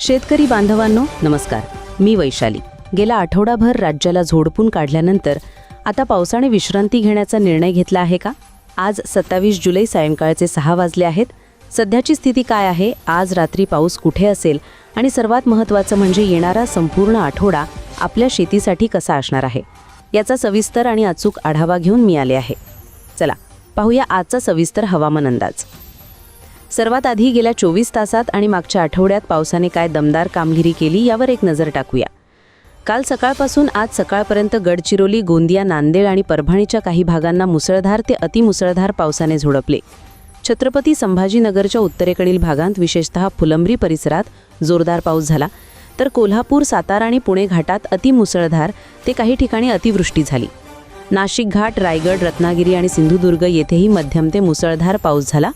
शेतकरी बांधवांनो नमस्कार. मी वैशाली. गेला आठवडाभर राज्याला झोडपून काढल्यानंतर आता पावसाने विश्रांती घेण्याचा निर्णय घेतला आहे का? आज सत्तावीस जुलै सायंकाळचे सहा वाजले आहेत. सध्याची स्थिती काय आहे? आज रात्री पाऊस कुठे असेल? आणि सर्वात महत्त्वाचं म्हणजे येणारा संपूर्ण आठवडा आपल्या शेतीसाठी कसा असणार आहे? याचा सविस्तर आणि अचूक आढावा घेऊन मी आले आहे. चला पाहूया आजचा सविस्तर हवामान अंदाज. सर्वात आधी गेल्या चोवीस तासात आणि मागच्या आठवड्यात पावसाने काय दमदार कामगिरी केली यावर एक नजर टाकूया. काल सकाळपासून आज सकाळपर्यंत गडचिरोली गोंदिया नांदेड आणि परभणीच्या काही भागांना मुसळधार ते अतिमुसळधार पावसाने झोडपले. छत्रपती संभाजीनगरच्या उत्तरेकडील भागांत विशेषतः फुलंब्री परिसरात जोरदार पाऊस झाला. तर कोल्हापूर सातारा आणि पुणे घाटात अतिमुसळधार ते काही ठिकाणी अतिवृष्टी झाली. नाशिक घाट रायगड रत्नागिरी आणि सिंधुदुर्ग येथेही मध्यम ते मुसळधार पाऊस झाला.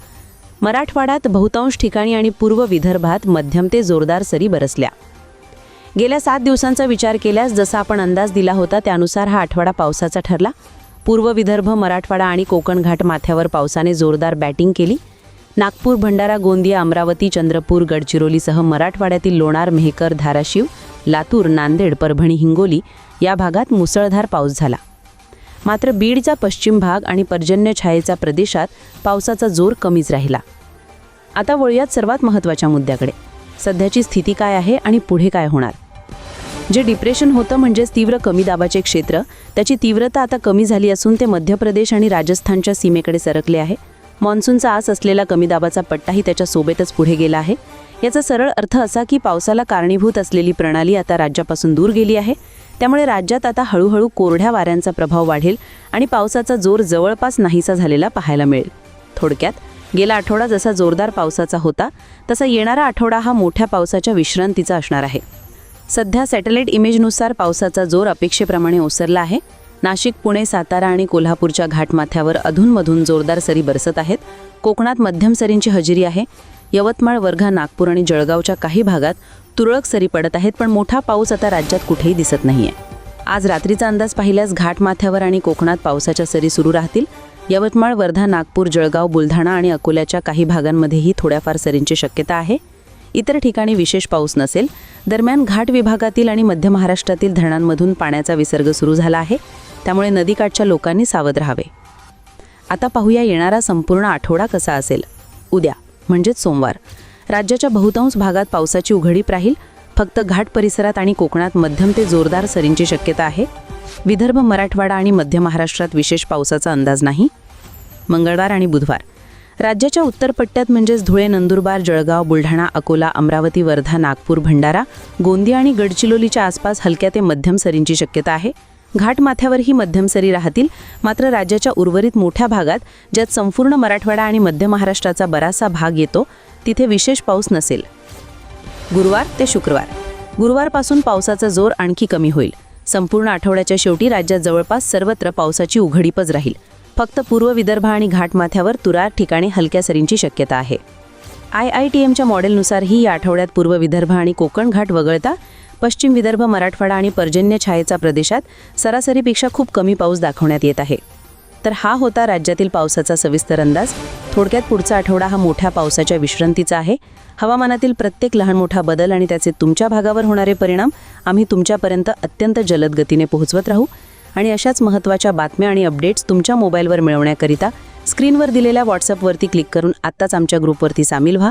मराठवाड्यात बहुतांश ठिकाणी आणि पूर्व विदर्भात मध्यम ते जोरदार सरी बरसल्या. गेल्या सात दिवसांचा विचार केल्यास जसा आपण अंदाज दिला होता त्यानुसार हा आठवडा पावसाचा ठरला. पूर्व विदर्भ मराठवाडा आणि कोकण घाट माथ्यावर पावसाने जोरदार बॅटिंग केली. नागपूर भंडारा गोंदिया अमरावती चंद्रपूर गडचिरोलीसह मराठवाड्यातील लोणार मेहकर धाराशिव लातूर नांदेड परभणी हिंगोली या भागात मुसळधार पाऊस झाला. मात्र बीडचा पश्चिम भाग आणि पर्जन्य छायेचा प्रदेशात पावसाचा जोर कमीच राहिला. आता वळूयात सर्वात महत्त्वाच्या मुद्द्याकडे. सध्याची स्थिती काय आहे आणि पुढे काय होणार? जे डिप्रेशन होतं म्हणजेच तीव्र कमी दाबाचे क्षेत्र त्याची तीव्रता आता कमी झाली असून ते मध्य प्रदेश आणि राजस्थानच्या सीमेकडे सरकले आहे. मान्सूनचा आस असलेला कमी दाबाचा पट्टाही त्याच्या सोबतच पुढे गेला आहे. याचा सरळ अर्थ असा की पावसाला कारणीभूत असलेली प्रणाली आता राज्यापासून दूर गेली आहे. त्यामुळे राज्यात आता हळूहळू कोरड्या वाऱ्यांचा प्रभाव वाढेल आणि पावसाचा जोर जवळपास नाहीसा झालेला पाहायला मिळेल. थोडक्यात गेला आठवडा जसा जोरदार पावसाचा होता तसा येणारा आठवडा हा मोठ्या पावसाच्या विश्रांतीचा असणार आहे. सध्या सॅटेलाईट इमेजनुसार पावसाचा जोर अपेक्षेप्रमाणे ओसरला आहे. नाशिक पुणे सातारा आणि कोल्हापूरच्या घाटमाथ्यावर अधूनमधून जोरदार सरी बरसत आहेत. कोकणात मध्यम सरींची हजेरी आहे. यवतमाळ वर्धा नागपूर आणि जळगावच्या काही भागात तुरळक सरी पडत आहेत पण मोठा पाऊस आता राज्यात कुठेही दिसत नाहीये. आज रात्रीचा अंदाज पाहिल्यास घाटमाथ्यावर आणि कोकणात पावसाच्या सरी सुरू राहतील. यवतमाळ वर्धा नागपूर जळगाव बुलढाणा आणि अकोल्याच्या काही भागांमध्येही थोड्याफार सरींची शक्यता आहे. इतर ठिकाणी विशेष पाऊस नसेल. दरम्यान घाट विभागातील आणि मध्य महाराष्ट्रातील धरणांमधून पाण्याचा विसर्ग सुरू झाला आहे. त्यामुळे नदीकाठच्या लोकांनी सावध राहावे. आता पाहूया येणारा संपूर्ण आठवडा कसा असेल. उद्या म्हणजेच सोमवार राज्याच्या बहुतांश भागात पावसाची उघडीप राहील. फक्त घाट परिसरात आणि कोकणात मध्यम ते जोरदार सरींची शक्यता आहे. विदर्भ मराठवाडा आणि मध्य महाराष्ट्रात विशेष पावसाचा अंदाज नाही. मंगळवार आणि बुधवार राज्याच्या उत्तर पट्ट्यात म्हणजेच धुळे नंदुरबार जळगाव बुलढाणा अकोला अमरावती वर्धा नागपूर भंडारा गोंदिया आणि गडचिरोलीच्या आसपास हलक्या ते मध्यम सरींची शक्यता आहे. घाटमाथ्यावरही मध्यम सरी राहतील. मात्र राज्याच्या उर्वरित मोठ्या भागात ज्यात संपूर्ण मराठवाडा आणि मध्य महाराष्ट्राचा बराचसा भाग येतो तिथे विशेष पाऊस नसेल. गुरुवार ते शुक्रवार. गुरुवारपासून पावसाचा जोर आणखी कमी होईल. संपूर्ण आठवड्याच्या शेवटी राज्यात जवळपास सर्वत्र पावसाची उघडीपच राहील. फक्त पूर्व विदर्भ आणि घाटमाथ्यावर तुरार ठिकाणी हलक्या सरींची शक्यता आहे. आय आय टी एमच्या मॉडेलनुसारही या आठवड्यात पूर्व विदर्भ आणि कोकण घाट वगळता पश्चिम विदर्भ मराठवाडा आणि पर्जन्य छायेचा प्रदेशात सरासरीपेक्षा खूप कमी पाऊस दाखवण्यात येत आहे. तर हा होता राज्यातील पावसाचा सविस्तर अंदाज. थोडक्यात पुढचा आठवडा हा मोठ्या पावसाच्या विश्रांतीचा आहे. हवामानातील प्रत्येक लहान मोठा बदल आणि त्याचे तुमच्या भागावर होणारे परिणाम आम्ही तुमच्यापर्यंत अत्यंत जलद गतीने पोहोचवत राहू. आणि अशाच महत्त्वाच्या बातम्या आणि अपडेट्स तुमच्या मोबाईलवर मिळवण्याकरिता स्क्रीनवर दिलेल्या व्हॉट्सअपवरती क्लिक करून आत्ताच आमच्या ग्रुपवरती सामील व्हा.